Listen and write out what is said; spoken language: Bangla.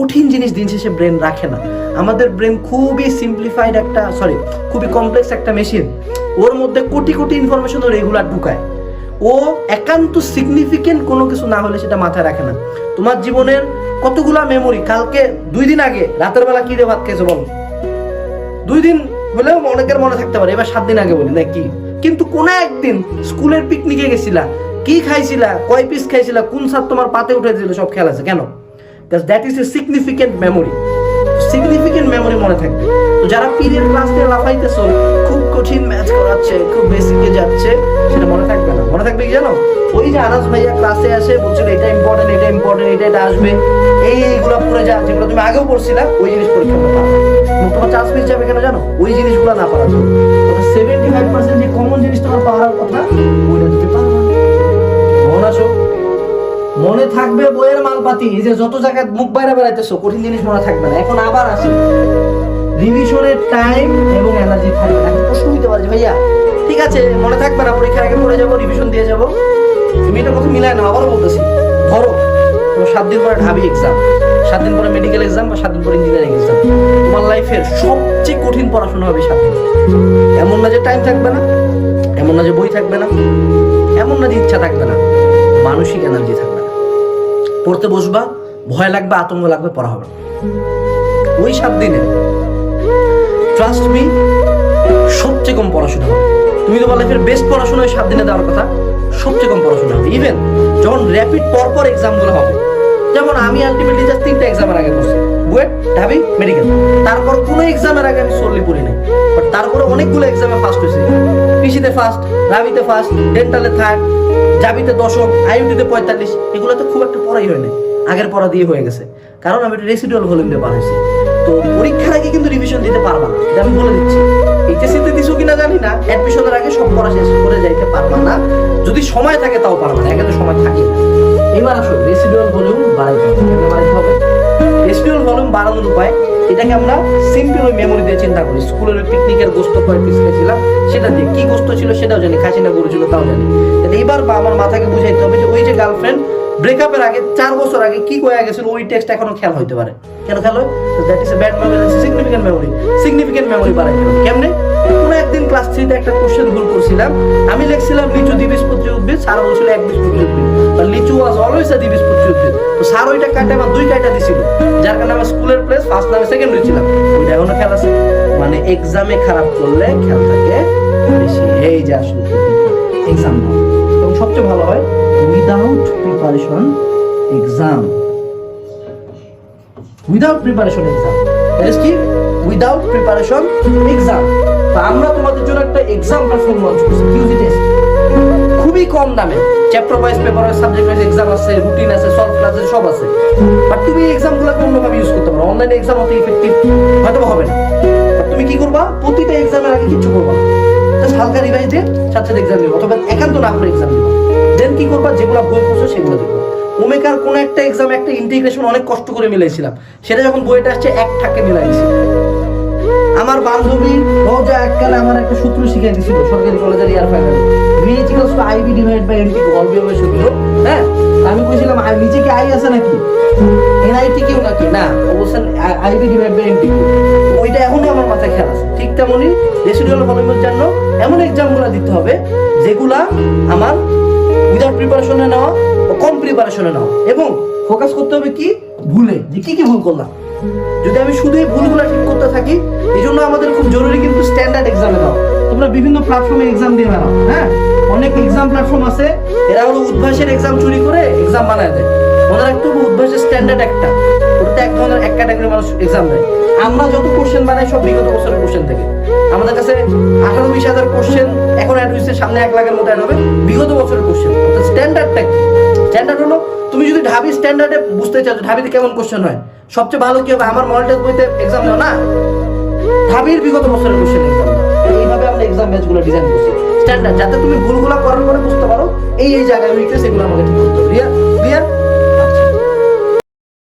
কঠিন জিনিস দিন শেষে ব্রেন রাখে না। আমাদের ব্রেন খুবই সিম্পলিফাইড একটা সরি খুবই কমপ্লেক্স একটা মেশিন ওর মধ্যে কোটি কোটি ইনফরমেশন ও রেগুলার ঢুকায়। ও একান্ত সিগনিফিকেন্ট কোনো কিছু না হলে সেটা মাথায় রাখে না। তোমার জীবনের কতগুলা মেমোরি কালকে দুই দিন আগে, রাতের বেলা কি রে ভাত খেয়েছো বলো? দুই দিন হলেও অনেকের মনে থাকতে পারে, এবার সাত দিন আগে বলি, না কি? কিন্তু কোন একদিন স্কুলের পিকনিকে গেছিলা, কি খাইছিলা, কয় পিস খাইছিলা, কোন স্যার তোমার পাতে উঠে দিল সব খেয়াল আছে? কেন? That is a significant memory significant memory মনে থাকবে। তো যারা পিরিয়ড ক্লাস নিয়ে লাফাইতেছো, খুব কঠিন ম্যাচ করাচ্ছে, খুব বেসিকে যাচ্ছে, সেটা মনে থাকবে না। মনে থাকবে কি জানো? ওই যে আনাস ভাইয়া ক্লাসে আসে, বলছিল, এটা ইম্পর্টেন্ট এটা ইম্পর্টেন্ট এটা এটা আসবে। এই এইগুলো পড়ে যা, যেগুলো তুমি আগেও পড়ছিলা, ওই জিনিস পরীক্ষা করতে তোমার চান্স মিস যাবে কেন জানো? ওই জিনিসগুলো না পারার জন্য। সেভেন্টি ফাইভ পার্সেন্ট যে কমন জিনিস তোমার পাওয়ার কথা মনে থাকবে বইয়ের মালপাতি, এই যে যত জায়গায় মুখ বাইরে বেড়াইতেছো, কঠিন জিনিস মনে থাকবে না। এখন আবার আসি। রিভিশনের টাইম এবং এনার্জি থাকবে না। প্রশ্ন হইতে পারে ভাইয়া, ঠিক আছে, মনে থাকবে না, পরীক্ষার আগে পড়ে যাব রিভিশন দিয়ে যাব। তুমি এটা কথা মিলায় না আবারও বলতেছি। ধরো তোমার সাত দিন পরে ঢাবি এক্সাম সাত দিন পরে মেডিকেল এক্সাম বা সাত দিন পরে ইঞ্জিনিয়ারিং এক্সাম তোমার লাইফের সবচেয়ে কঠিন পড়াশোনা হবে সাত দিন। এমন না যে টাইম থাকবে না, এমন না যে বই থাকবে না, এমন না যে ইচ্ছা থাকবে না। মানসিক এনার্জি থাকবে না। পড়তে বসবা, ভয় লাগবে, আতঙ্ক লাগবে, পড়া হবে। ওই সাত দিনে ট্রাস্ট মি সবচেয়ে কম পড়াশোনা তুমি তোমার লাইফের বেস্ট পড়াশোনা ওই সাত দিনে দেওয়ার কথা, সবচেয়ে কম পড়াশোনা হবে। ইভেন যখন র্যাপিড পরপর এক্সামগুলো হবে, যেমন আমি আলটিমেটলি জাস্ট তিনটা এক্সামের আগে বসছি বুয়েট ঢাবি মেডিকেল তারপর কোনো এক্সামের আগে আমি সরলি পড়ি নাই। বাট তারপরে অনেকগুলো এক্সামে ফার্স্ট হয়েছি। ফার্স্ট রাবিতে ফার্স্ট ডেন্টালে থার্ড জাবিতে দশম আইউটিতে পঁয়তাল্লিশ, এগুলোতে খুব একটা পড়াই আগের পড়া দিয়ে হয়ে গেছে। কারণ আমি রেসিডুয়াল ভলিউম দিয়ে পার হয়েছি তো পরীক্ষার আগে কিন্তু রিভিশন দিতে পারবা না। এটা আমি বলে দিচ্ছি। এইচএসসিতে দিছো কিনা জানি না। অ্যাডমিশনের আগে সব পড়া শেষ করে যাইতে পারবা না। যদি সময় থাকে তাও পারবা না। এখানে সময় থাকে এবার আসো রেসিডুয়াল ভলিউম বাড়াইতে বাড়ানোর উপায়, এটাকে আমরা সিম্পল ওই মেমোরি দিয়ে চিন্তা করি। স্কুলের ওই পিকনিকের গোস্ত কয় পিস খেয়েছিলাম, সেটা দিয়ে। কি গোস্ত ছিল সেটাও জানি খাসি না গরু ছিল, তাও জানি। তাহলে এইবার বা আমার মাথাকে বুঝাইতে হবে যে ওই যে গার্লফ্রেন্ড ব্রেকআপের আগে চার বছর আগে কি কয়ে গেছিল, ওই টেক্সট এখনও খেয়াল হইতে পারে। কেন খেয়াল হয়? That is a bad memory significant memory significant memory বাড়াইতে হবে। কেমনে? কোনো একদিন ক্লাস থ্রিতে একটা কোশ্চেন ভুল করছিলাম। আমি লিখছিলাম, লিচু দ্বিবীজপত্রী উদ্ভিদ স্যার বলছিল এক উদ্ভিদ লিচু ওয়াজ অলওয়েজ দ্বিবীজপত্রী উদ্ভিদ তো ওইটা কাটে আমার দুই কাটা দিছিল। যার কারণে আমার স্কুলের প্লেস ফার্স্ট নামে সেকেন্ড হয়েছিলাম ওইটা এখনও খেয়াল আছে? মানে এক্সামে খারাপ করলে খেয়াল থাকে বেশি এই যে এক্সাম সবচেয়ে ভালো হয় without preparation exam without preparation exam that কি? উইদাউট প্রিপারেশন এক্সাম আমরা তোমাদের জন্য একটা এক্সাম প্ল্যাটফর্ম লঞ্চ করছি। কিউজি খুবই কম দামে। Chapter wise paper wise subject wise exam আছে রুটিন আছে সলভ ক্লাস আছে, সব আছে। বাট তুমি এই এক্সামগুলোকে অন্যভাবে ইউজ করতে পারো। অনলাইনে এক্সাম অত ইফেক্টিভ হয়তো হবে না। তুমি কি করবা? প্রতিটা এক্সামের আগে কিছু করবা জাস্ট হালকা রিভাইজ দিয়ে সাথে এক্সাম দিবা অথবা একান্ত না করে এক্সাম দিবা দেন কি করবা? যেগুলো ভুল করছ সেগুলো দেখবা। ওমেকার কোন একটা এক্সাম একটা ইন্টিগ্রেশন অনেক কষ্ট করে মিলাইছিলাম। সেটা যখন বইটা আসছে, এক ঠাকে মিলাইছি। আমার বান্ধবী রোজা এককালে আমার একটা সূত্র শিখিয়ে দিছিল, সরকারি কলেজের year final V equals to divide by NT বিয়োগের সূত্র হ্যাঁ? আমি কইছিলাম, আই, নিচে কি আই আছে নাকি? নাকি? না আইবি ডিভাইড বাই এনটি ওইটা এখনও আমার মাথায় খেয়াল আছে। ঠিক তেমনি রেসিডুয়াল ভলিউমের জন্য এমন এক্সামগুলো দিতে হবে, যেগুলা আমার উইদাউট প্রিপারেশনে নেওয়া কম প্রিপারেশনে নেওয়া। এবং ফোকাস করতে হবে কি? ভুলে। যে কি কি ভুল করলাম? যদি আমি শুধু এই ভুলগুলো ঠিক করতে থাকি এই জন্য আমাদের খুব জরুরি কিন্তু স্ট্যান্ডার্ড এক্সামে দাও তোমরা বিভিন্ন প্ল্যাটফর্মে এক্সাম দিয়ে বেড়াও হ্যাঁ? অনেক এক্সাম প্ল্যাটফর্ম আছে, এরা হলো উদ্ভাসের এক্সাম চুরি করে এক্সাম বানায় দেয়। মনে রাখতে হবে, উদ্ভাসের স্ট্যান্ডার্ড একটা। ওটাতে এক ধরনের, এক ক্যাটাগরি মানুষ এক্সাম দেয়। আমরা যত কোশ্চেন বানাই, সব বিগত বছরের কোশ্চেন থেকে। আমাদের কাছে আঠারো, বিশ হাজার কোশ্চেন এখন অ্যাড হয়েছে সামনে এক লাখের মতো অ্যাড হবে, বিগত বছরের কোশ্চেন স্ট্যান্ডার্ডটা কি? স্ট্যান্ডার্ড হলো, তুমি যদি ঢাবি স্ট্যান্ডার্ডে বুঝতে চাও ঢাবিতে কেমন কোশ্চেন হয় সবচেয়ে ভালো কি হবে? আমার মডেল বইতে এক্সাম দাও না? ঢাবির বিগত বছরের কোশ্চেন এইভাবে আমরা এক্সাম ব্যাচগুলো ডিজাইন করছি। স্ট্যান্ডার্ড যাতে তুমি ভুলগুলো করার পরে বুঝতে পারো, এই এই জায়গায় উইকনেস এগুলো আমাকে ঠিক করতে হবে ক্লিয়ার